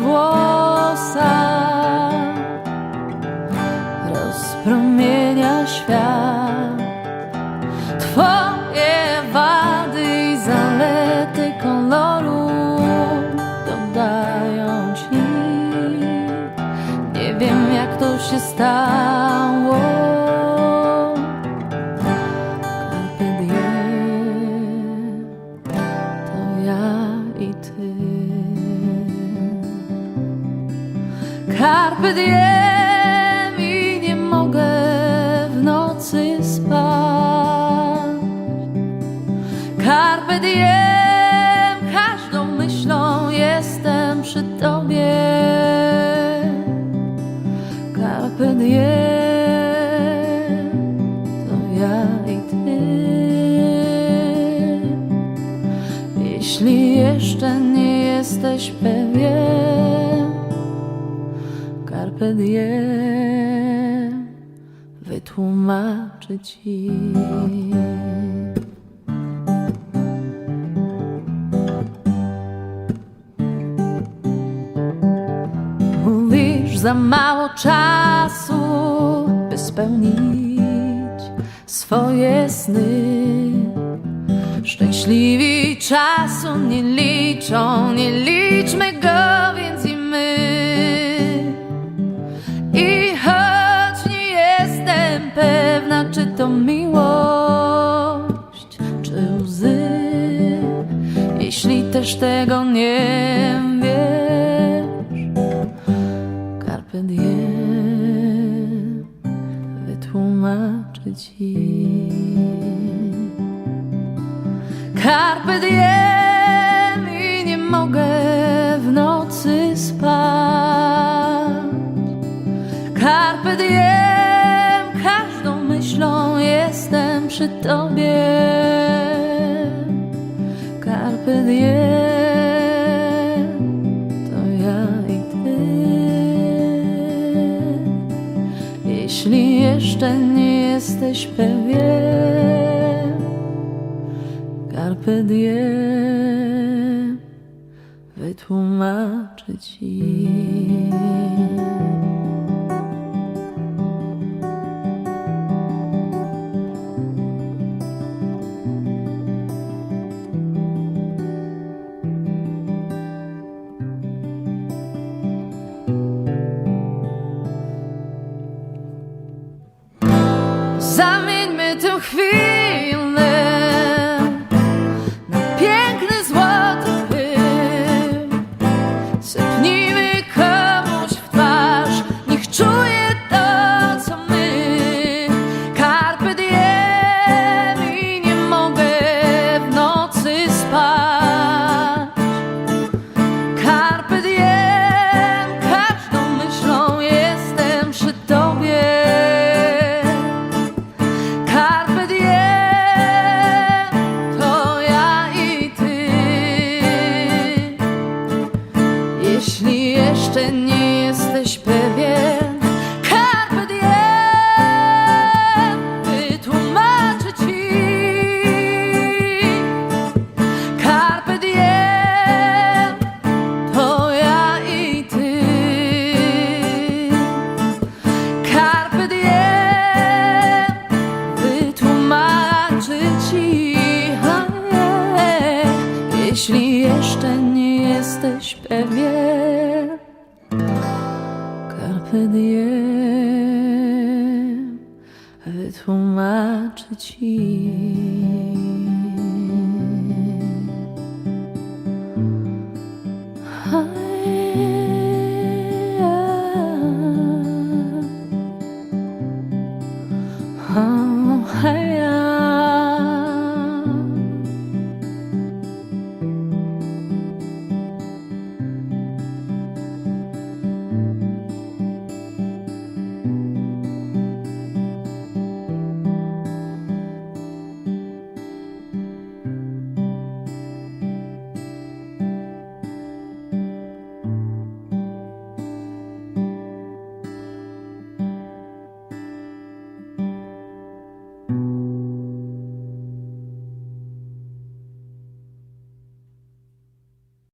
włosach rozpromienia świat. Twoje wady i zalety koloru dodają ci. Nie wiem, jak to się stało. Carpe diem i nie mogę w nocy spać. Carpe diem, każdą myślą jestem przy tobie. Carpe diem, to ja i ty. Jeśli jeszcze nie jesteś pewien, Carpe diem, wytłumaczę ci. Mówisz za mało czasu, by spełnić swoje sny. Szczęśliwi czasu nie liczą, nie liczmy też tego nie wiesz, carpe diem, wytłumaczę ci. Carpe diem i nie mogę w nocy spać. Carpe diem, każdą myślą jestem przy tobie. Jeśli jeszcze nie jesteś pewien, Carpe wytłumaczę ci. Chwilę Jeśli jeszcze nie jesteś pewien, Carpe diem, wytłumaczę ci.